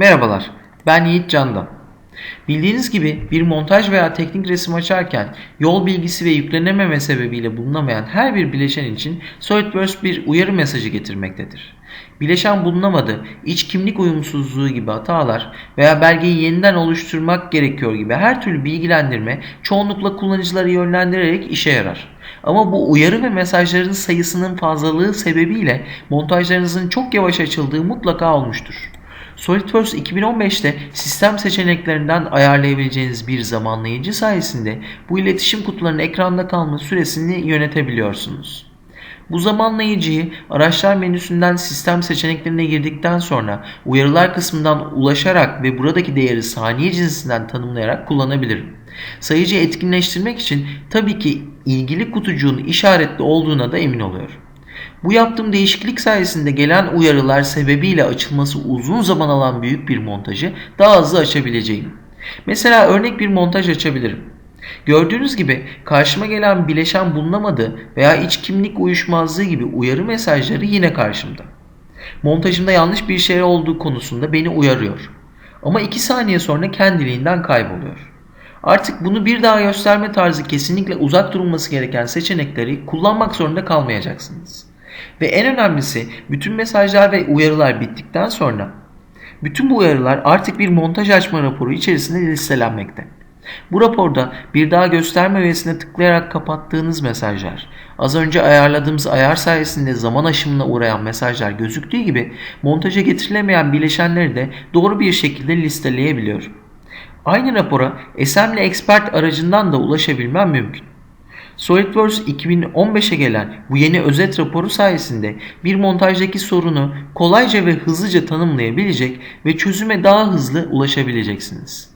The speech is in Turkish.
Merhabalar, ben Yiğit Candan. Bildiğiniz gibi bir montaj veya teknik resim açarken yol bilgisi ve yüklenememe sebebiyle bulunamayan her bir bileşen için SolidWorks bir uyarı mesajı getirmektedir. Bileşen bulunamadı, iç kimlik uyumsuzluğu gibi hatalar veya belgeyi yeniden oluşturmak gerekiyor gibi her türlü bilgilendirme çoğunlukla kullanıcıları yönlendirerek işe yarar. Ama bu uyarı ve mesajların sayısının fazlalığı sebebiyle montajlarınızın çok yavaş açıldığı mutlaka olmuştur. SolidWorks 2015'te sistem seçeneklerinden ayarlayabileceğiniz bir zamanlayıcı sayesinde bu iletişim kutularının ekranda kalma süresini yönetebiliyorsunuz. Bu zamanlayıcıyı araçlar menüsünden sistem seçeneklerine girdikten sonra uyarılar kısmından ulaşarak ve buradaki değeri saniye cinsinden tanımlayarak kullanabilirim. Sayıcı etkinleştirmek için tabii ki ilgili kutucuğun işaretli olduğuna da emin oluyorum. Bu yaptığım değişiklik sayesinde gelen uyarılar sebebiyle açılması uzun zaman alan büyük bir montajı daha hızlı açabileceğim. Mesela örnek bir montaj açabilirim. Gördüğünüz gibi karşıma gelen bileşen bulunamadı veya iç kimlik uyuşmazlığı gibi uyarı mesajları yine karşımda. Montajımda yanlış bir şey olduğu konusunda beni uyarıyor. Ama 2 saniye sonra kendiliğinden kayboluyor. Artık bunu bir daha gösterme tarzı kesinlikle uzak durulması gereken seçenekleri kullanmak zorunda kalmayacaksınız. Ve en önemlisi bütün mesajlar ve uyarılar bittikten sonra bütün bu uyarılar artık bir montaj açma raporu içerisinde listelenmekte. Bu raporda bir daha gösterme öğesine tıklayarak kapattığınız mesajlar, az önce ayarladığımız ayar sayesinde zaman aşımına uğrayan mesajlar gözüktüğü gibi montaja getirilemeyen bileşenleri de doğru bir şekilde listeleyebiliyorum. Aynı rapora Assembly Expert aracından da ulaşabilmem mümkün. SolidWorks 2015'e gelen bu yeni özet raporu sayesinde bir montajdaki sorunu kolayca ve hızlıca tanımlayabilecek ve çözüme daha hızlı ulaşabileceksiniz.